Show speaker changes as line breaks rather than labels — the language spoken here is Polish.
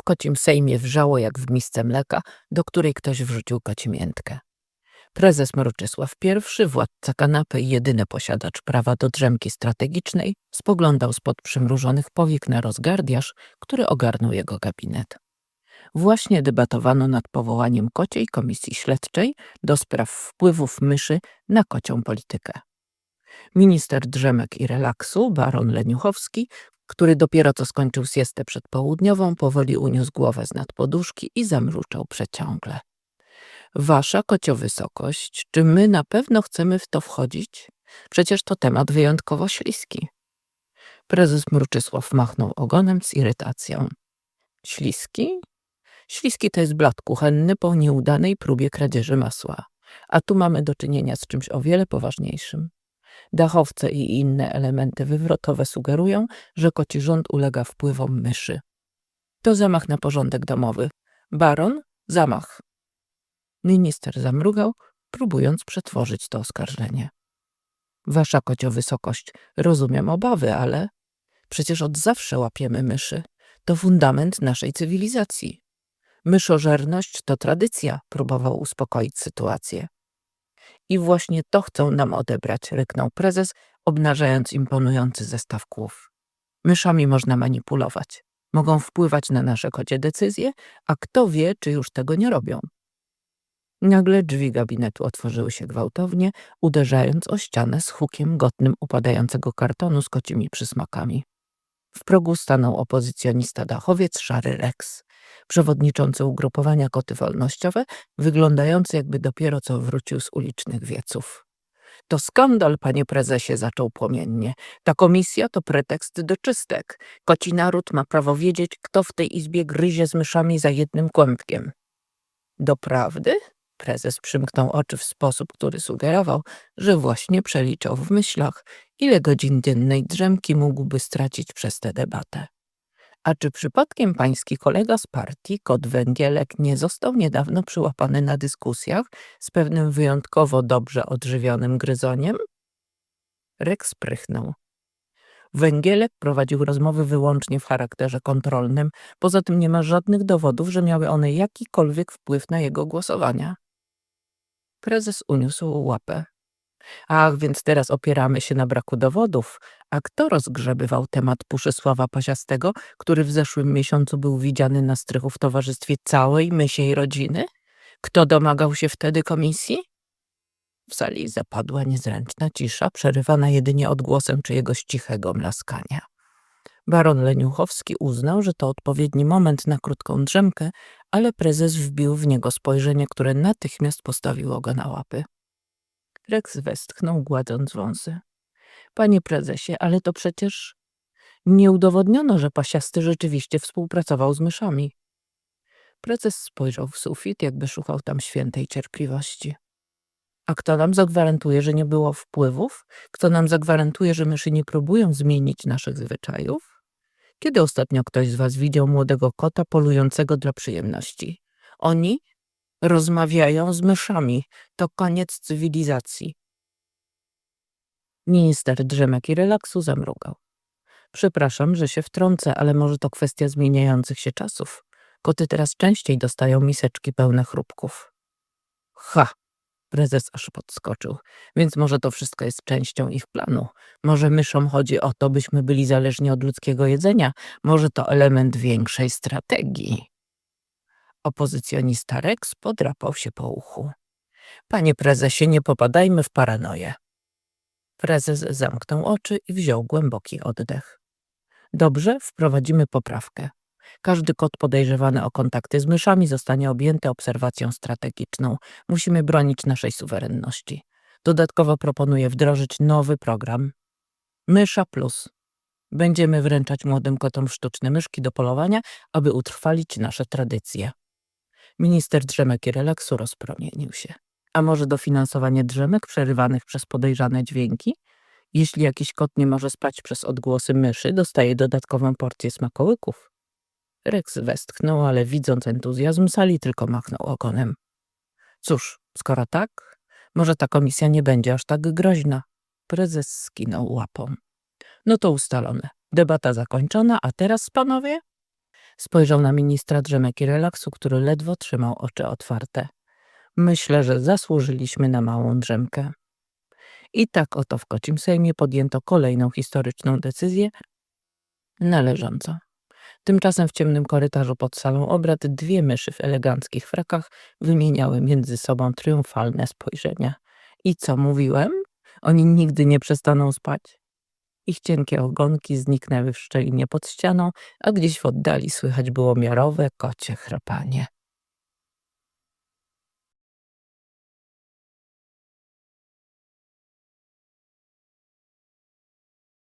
W kocim sejmie wrzało jak w misce mleka, do której ktoś wrzucił kocimiętkę. Prezes Mruczysław I, władca kanapy i jedyny posiadacz prawa do drzemki strategicznej, spoglądał spod przymrużonych powiek na rozgardiaż, który ogarnął jego gabinet. Właśnie debatowano nad powołaniem kociej komisji śledczej do spraw wpływów myszy na kocią politykę. Minister drzemek i relaksu, baron Leniuchowski, który dopiero co skończył siestę przedpołudniową, powoli uniósł głowę z nad poduszki i zamruczał przeciągle. Wasza kociowysokość, czy my na pewno chcemy w to wchodzić? Przecież to temat wyjątkowo śliski. Prezes Mruczysław machnął ogonem z irytacją. Śliski? Śliski to jest blat kuchenny po nieudanej próbie kradzieży masła. A tu mamy do czynienia z czymś o wiele poważniejszym. Dachowce i inne elementy wywrotowe sugerują, że koci rząd ulega wpływom myszy. To zamach na porządek domowy. Baron, zamach. Minister zamrugał, próbując przetworzyć to oskarżenie. Wasza kociowysokość, rozumiem obawy, ale przecież od zawsze łapiemy myszy. To fundament naszej cywilizacji. Myszożerność to tradycja, próbował uspokoić sytuację. I właśnie to chcą nam odebrać, ryknął prezes, obnażając imponujący zestaw kłów. Myszami można manipulować. Mogą wpływać na nasze kocie decyzje, a kto wie, czy już tego nie robią. Nagle drzwi gabinetu otworzyły się gwałtownie, uderzając o ścianę z hukiem godnym upadającego kartonu z kocimi przysmakami. W progu stanął opozycjonista dachowiec Szary Rex, przewodniczący ugrupowania Koty Wolnościowe, wyglądający jakby dopiero co wrócił z ulicznych wieców. To skandal, panie prezesie, zaczął płomiennie. Ta komisja to pretekst do czystek. Koci naród ma prawo wiedzieć, kto w tej izbie gryzie z myszami za jednym kłębkiem. Doprawdy? Prezes przymknął oczy w sposób, który sugerował, że właśnie przeliczał w myślach, ile godzin dziennej drzemki mógłby stracić przez tę debatę. A czy przypadkiem pański kolega z partii, kot Węgielek, nie został niedawno przyłapany na dyskusjach z pewnym wyjątkowo dobrze odżywionym gryzoniem? Rex prychnął. Węgielek prowadził rozmowy wyłącznie w charakterze kontrolnym, poza tym nie ma żadnych dowodów, że miały one jakikolwiek wpływ na jego głosowania. Prezes uniósł łapę. Ach, więc teraz opieramy się na braku dowodów. A kto rozgrzebywał temat Puszysława Pasiastego, który w zeszłym miesiącu był widziany na strychu w towarzystwie całej mysiej rodziny? Kto domagał się wtedy komisji? W sali zapadła niezręczna cisza, przerywana jedynie odgłosem czyjegoś cichego mlaskania. Baron Leniuchowski uznał, że to odpowiedni moment na krótką drzemkę, ale prezes wbił w niego spojrzenie, które natychmiast postawiło go na łapy. Rex westchnął, gładząc wąsy. Panie prezesie, ale to przecież nie udowodniono, że pasiasty rzeczywiście współpracował z myszami. Prezes spojrzał w sufit, jakby szukał tam świętej cierpliwości. A kto nam zagwarantuje, że nie było wpływów? Kto nam zagwarantuje, że myszy nie próbują zmienić naszych zwyczajów? Kiedy ostatnio ktoś z was widział młodego kota polującego dla przyjemności? Oni rozmawiają z myszami. To koniec cywilizacji. Minister drzemek i relaksu zamrugał. Przepraszam, że się wtrącę, ale może to kwestia zmieniających się czasów. Koty teraz częściej dostają miseczki pełne chrupków. Ha! Prezes aż podskoczył. Więc może to wszystko jest częścią ich planu. Może myszom chodzi o to, byśmy byli zależni od ludzkiego jedzenia. Może to element większej strategii. Opozycjonista Rex podrapał się po uchu. Panie prezesie, nie popadajmy w paranoję. Prezes zamknął oczy i wziął głęboki oddech. Dobrze, wprowadzimy poprawkę. Każdy kot podejrzewany o kontakty z myszami zostanie objęty obserwacją strategiczną. Musimy bronić naszej suwerenności. Dodatkowo proponuję wdrożyć nowy program. Mysza Plus. Będziemy wręczać młodym kotom sztuczne myszki do polowania, aby utrwalić nasze tradycje. Minister drzemek i relaksu rozpromienił się. A może dofinansowanie drzemek przerywanych przez podejrzane dźwięki? Jeśli jakiś kot nie może spać przez odgłosy myszy, dostaje dodatkową porcję smakołyków. Rex westchnął, ale widząc entuzjazm sali, tylko machnął ogonem. Cóż, skoro tak, może ta komisja nie będzie aż tak groźna. Prezes skinął łapą. No to ustalone. Debata zakończona, a teraz, panowie? Spojrzał na ministra drzemek i relaksu, który ledwo trzymał oczy otwarte. Myślę, że zasłużyliśmy na małą drzemkę. I tak oto w kocim Sejmie podjęto kolejną historyczną decyzję należącą. Tymczasem w ciemnym korytarzu pod salą obrad dwie myszy w eleganckich frakach wymieniały między sobą triumfalne spojrzenia. I co mówiłem? Oni nigdy nie przestaną spać. Ich cienkie ogonki zniknęły w szczelinie pod ścianą, a gdzieś w oddali słychać było miarowe kocie chrapanie.